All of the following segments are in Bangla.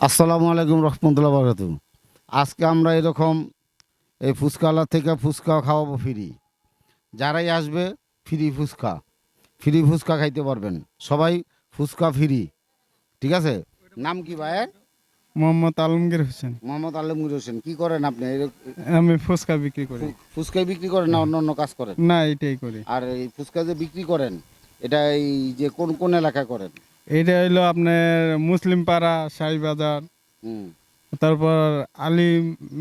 আসসালামু আলাইকুম রহমতুল্লাহ বরকাত আজকে আমরা এরকম এই ফুচকাওয়ালা থেকে ফুচকা খাওয়াবো ফ্রি। যারাই আসবে ফ্রি ফুচকা। ফ্রি ফুচকা খাইতে পারবেন। সবাই ফুচকা ফ্রি। ঠিক আছে? নাম কি ভাইয়ের মোহাম্মদ আলমগীর হোসেন। মোহাম্মদ আলমগীর হোসেন। কি করেন আপনি? আমি ফুচকা বিক্রি করি। ফু- ফুচকাই বিক্রি করেন না অন্য অন্য কাজ করেন? না এটাই করি। আর এই ফুচকা যে বিক্রি করেন এটা এই যে কোন কোন এলাকায় করেন? এটা হইল আপনার মুসলিম পাড়া বাজার হুম। তারপর আলী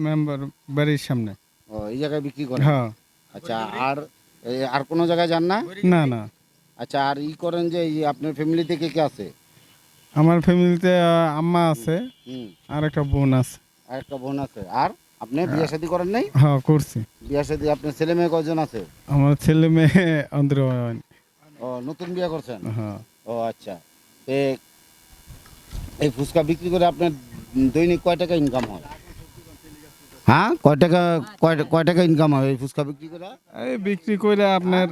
মেম্বার বাড়ির সামনে। ও এই জায়গায় বিক্রি করেন? হ্যাঁ। আচ্ছা আর আর কোনো জায়গায় যান না? না না। আচ্ছা আর ই করেন যে আপনার ফ্যামিলি থেকে কে আছে? আমার ফ্যামিলিতে আম্মা আছে আর একটা বোন আছে। আর একটা বোন আছে। আর আপনি বিয়ে শাদী করেন নাই? হ্যাঁ করছি। বিয়ে শাদী আপনার ছেলে মেয়ে কয়জন আছে? আমার ছেলে মেয়ে অন্ধ্র ও নতুন বিয়ে করছেন? হ্যাঁ। ও আচ্ছা। এই ফুচকা বিক্রি করে আপনার দৈনিক কয় টাকা ইনকাম হয়? হ্যাঁ? কয় টাকা কয় কয় টাকা ইনকাম হয় এই ফুচকা বিক্রি করে? এই বিক্রি করে আপনার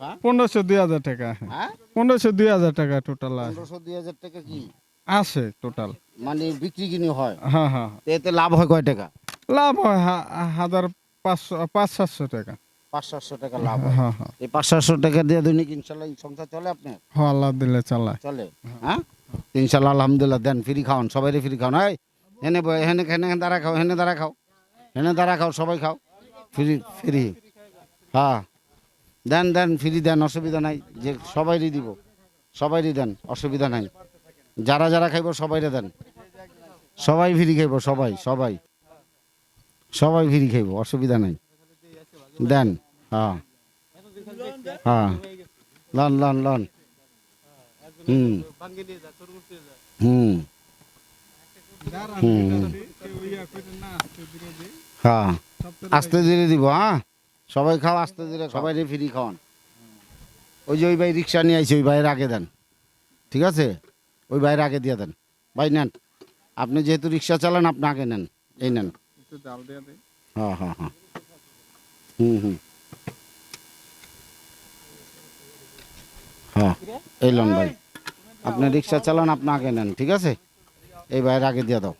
হ্যাঁ? পনেরোশো দুই হাজার টাকা। হ্যাঁ? পনেরোশো দুই হাজার টাকা টোটাল পনেরোশো দুই হাজার টাকা কি? আসে টোটাল মানে বিক্রি কিনে হয়? হ্যাঁ হ্যাঁ। এতে লাভ হয় কয় টাকা? লাভ হয় হা- হাজার পাঁচশো পাঁচ সাতশো টাকা। পাঁচ সাতশো টাকা লাভ হ্যাঁ। হ্যাঁ এই পাঁচ সাতশো টাকা দিয়ে দৈনিক ইনশাল্লাহ এই সংসার চলে আপনার? হ্যাঁ আল্লাহ দিলে চালায় চলে? হ্যাঁ। তো ইনশাল্লাহ আলহামদুলিল্লাহ দেন ফ্রি খাওয়ান সবাই ফ্রি খাওয়ান। এই হেনে বয়- হেনে হেনে হেনে দাঁড়া খাও হেনে দাঁড়া খাও। হেনে দাঁড়া খাও সবাই খাও। Free free. হ্যাঁ। দেন দেন ফ্রি দেন অসুবিধা নাই। যে সবাইরই দিব। সবাইরই দেন অসুবিধা নাই। যারা যারা খাইব সবাইরে দেন। সবাই ফ্রি খাইব সবাই সবাই। সবাই ফ্রি খাইব অসুবিধা নাই। দেন হ্যাঁ। হ্যাঁ। লন লন লন। হুম। হুম। হুম। হ্যাঁ। আস্তে ধীরে দিব হ্যাঁ। সবাই খাও আস্তে ধীরে সবাই ফ্রি খাওয়ান। ওই যে ওই ভাই রিক্সা নিয়ে আইছে ওই ভাইয়ের আগে দেন। ঠিক আছে? ওই ভাইয়ের আগে দিয়ে দেন। ভাই নেন। আপনি যেহেতু রিক্সা চালান আপনি আগে নেন। এই নেন। হ্যাঁ হ্যাঁ হ্যাঁ। হুম হুম। হ্যাঁ এই লন ভাই। আপনি রিক্সা চালান আপনি আগে নেন ঠিক আছে? এই ভাইয়ের আগে দিয়ে দাও।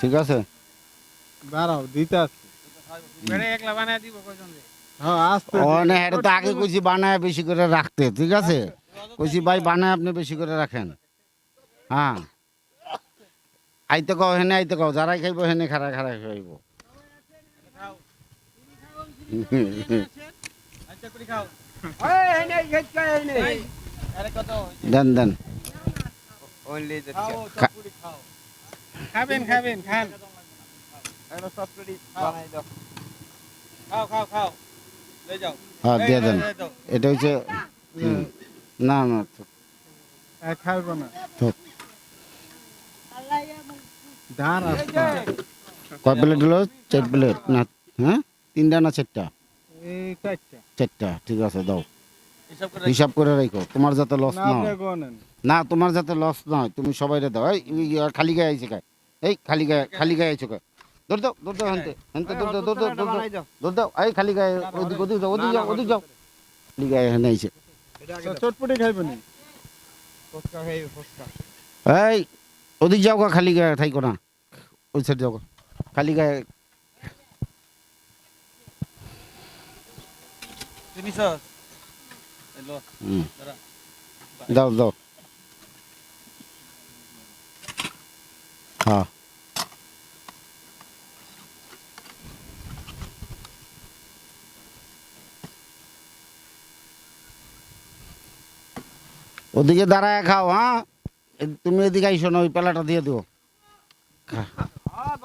ঠিক আছে? দাঁড়াও দিতে আসছি। হ্যাঁ আগে কইছি বানায় বেশি করে রাখতে ঠিক আছে? কইছি ভাই বানায় আপনি বেশি করে রাখেন। হ্যাঁ। আইতে কও হেনে আইতে কও যারাই খাইব হেনে খারা খারা খাইব দেন দেন খাবেন খাবেন খান খাও খাও খাও লয়ে যাও হ্যাঁ দিয়ে দেন এটা হচ্ছে না না খাইবো না কয় প্লেট হলো? চার প্লেট। না হ্যাঁ? তিনটা না চারটা? চারটা। ঠিক আছে দাও। হিসাব করে রাখো। তোমার যাতে লস না না না তোমার যাতে লস না হয় তুমি সবাই দাও। এই খালি গায়ে আইছে গায়ে এই খালি গায়ে খালি গায়ে আইছো গায়ে দৌড় দাও দৌড় দাও হেনতে হেনতে দৌড় দাও দৌড় দাও দৌড় দাও দৌড় দাও। এই খালি গায়ে ওদিক ওদিক যাও ওদিক যাও ওদিক যাও। খালি গায়ে হেনে আইছে। চটপটি খাইবেন এই ওদিক যাও গা খালি গায়ে থাইকো না। ওই সাইড যাও গা। খালি গায়ে হুম। দাও দাও হ্যাঁ ওদিকে দাঁড়ায় খাও হ্যাঁ এ- তুমি এদিকে আইসো না ওই পেলাটা দিয়ে দিও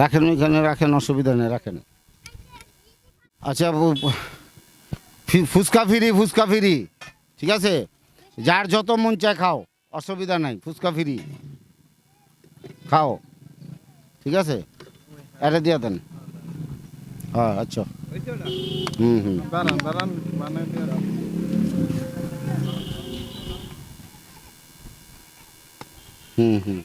রাখেন ওইখানে রাখেন অসুবিধা নেই রাখেন। আচ্ছা ফুচকা ফিরি ফুচকা ফিরি ঠিক আছে? যার যত মন চায় খাও অসুবিধা নাই ফুচকা ফ্রি। খাও ঠিক আছে? এটা দিয়ে দেন। হ্যাঁ আচ্ছা। হুম হুম। মানে। হুম হুম।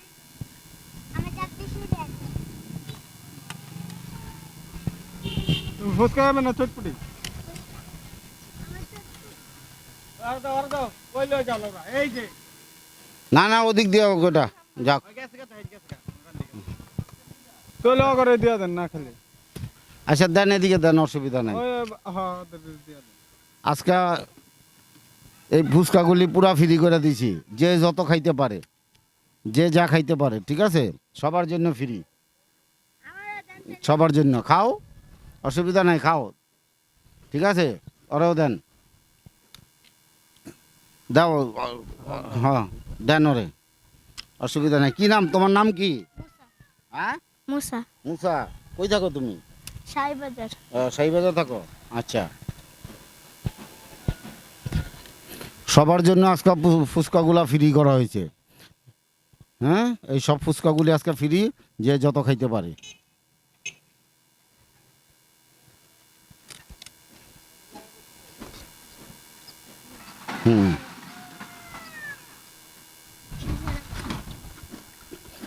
ফুচকা না চটপটি? আর দাও আর দাও ওই লয়ে যাও লোকা এই যে। না না ওদিক দিয়ে গোটা যাক। চলো করে দিয়ে দেন না খালি। আচ্ছা দেন এদিকে দেন অসুবিধা নাই। হ্যাঁ আজকে এই ফুচকাগুলি পুরা ফ্রি করে দিছি যে যত খাইতে পারে যে যা খাইতে পারে ঠিক আছে? সবার জন্য ফ্রি। সবার জন্য খাও। অসুবিধা নাই খাও। ঠিক আছে? ওরেও দেন। দাও হ্যাঁ দেন ওরে। অসুবিধা নাই। কি নাম? তোমার নাম কি? হ্যাঁ? মুসা। মুসা কই থাকো তুমি? সাইবাজার। সাইবাজার থাকো? আচ্ছা। সবার জন্য আজকে ফুচকাগুলা ফ্রি করা হয়েছে। হ্যাঁ? এই সব ফুচকাগুলি আজকে ফ্রি যে যত খাইতে পারে।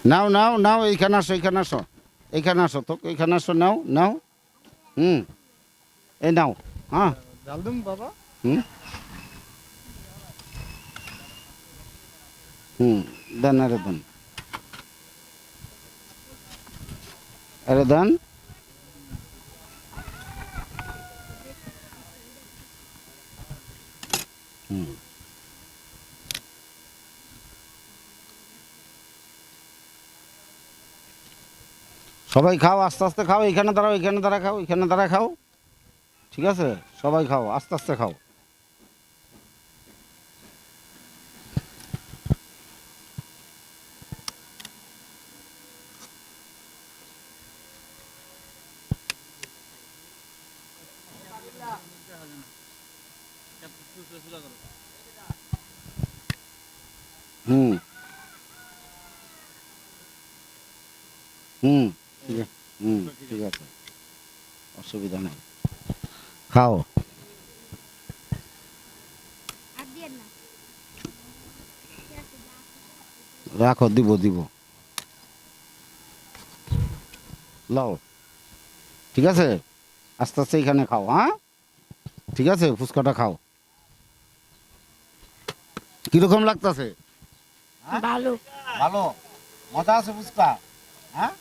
নাও নাও নাও এইখানে আসো এইখানে আসো। এইখানে আসো তো এইখানে আসো নাও নাও। হুম। এই নাও হ্যাঁ। বাবা। হুম। হুম দেন আরে দেন। আরে দেন। সবাই খাও, আস্তে আস্তে খাও, এখানে দাঁড়াও, এখানে দাঁড়া খাও, এখানে দাঁড়া খাও। ঠিক আছে? সবাই খাও, আস্তে আস্তে খাও। হুম হুম ঠিক আছে হুম ঠিক আছে অসুবিধা নেই খাও আর দিয়ে না রাখো দিব দিব লও ঠিক আছে আস্তে আস্তে এখানে খাও হ্যাঁ ঠিক আছে ফুচকাটা খাও কীরকম লাগতেছে? ভালো। ভালো। মজা আছে ফুচকা হ্যাঁ?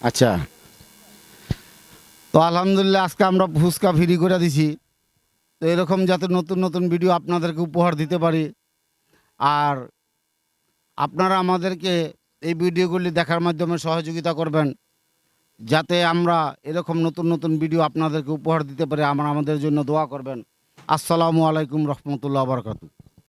আচ্ছা। তো আলহামদুলিল্লাহ আজকে আমরা ফুচকা ফ্রি করে দিছি। তো এরকম যাতে নতুন নতুন ভিডিও আপনাদেরকে উপহার দিতে পারি। আর আপনারা আমাদেরকে এই ভিডিওগুলি দেখার মাধ্যমে সহযোগিতা করবেন। যাতে আমরা এরকম নতুন নতুন ভিডিও আপনাদেরকে উপহার দিতে পারি আমরা আমাদের জন্য দোয়া করবেন। আসসালামু আলাইকুম রহমতুল্লাহ বারকাতু